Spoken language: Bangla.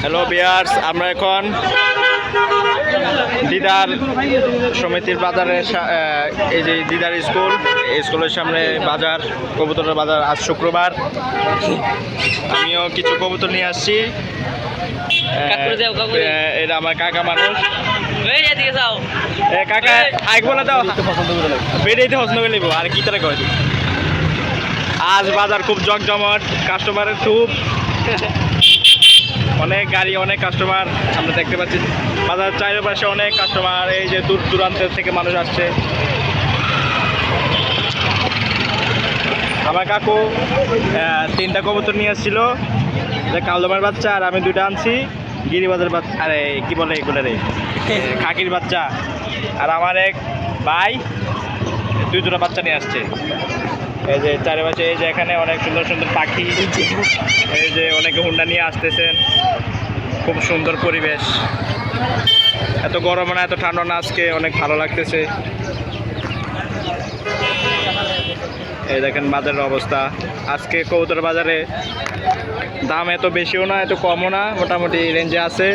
হ্যালো বিয়ার্স আমরা এখন দিদার সমিতির বাজারের এই যে দিদার স্কুল এই স্কুলের সামনে বাজার কবুতরের বাজার আজ শুক্রবার। আমিও কিছু কবুতর নিয়ে আসছি। এটা আমার কাকা মানুষ। কাকা আগ বলে দাও। বেড়েইতে পছন্দ করে নিবো। আর কি তারা কয়? আজ বাজার খুব জমজমট কাস্টমারের খুব। অনেক গাড়ি, অনেক কাস্টমার আমরা দেখতে পাচ্ছি। বাজার চারিপাশে অনেক কাস্টমার এই যে দূর দূরান্তের থেকে মানুষ আসছে। আমার কাকু তিনটা কবুতর নিয়ে আসছিল। যে কালদমের বাচ্চা আর আমি দুইটা আনছি। গিরিবাজার বাচ্চা, আরে, কি বলে এগুলো রে? খাকির বাচ্চা। আর আমার এক ভাই দুই দুটো বাচ্চা নিয়ে আসছে। এই যে চারিপাশে এই যে এখানে অনেক সুন্দর সুন্দর পাখি। এই যে অনেকে হুন্ডা নিয়ে আসতেছেন। খুব সুন্দর পরিবেশ। এত গরম না, এত ঠান্ডা না, আজকে অনেক ভালো লাগতেছে। এই দেখেন বাজারের অবস্থা। আজকে কবুতর বাজারে দাম এত বেশিও না, এত কমও না, মোটামুটি রেঞ্জে আছে।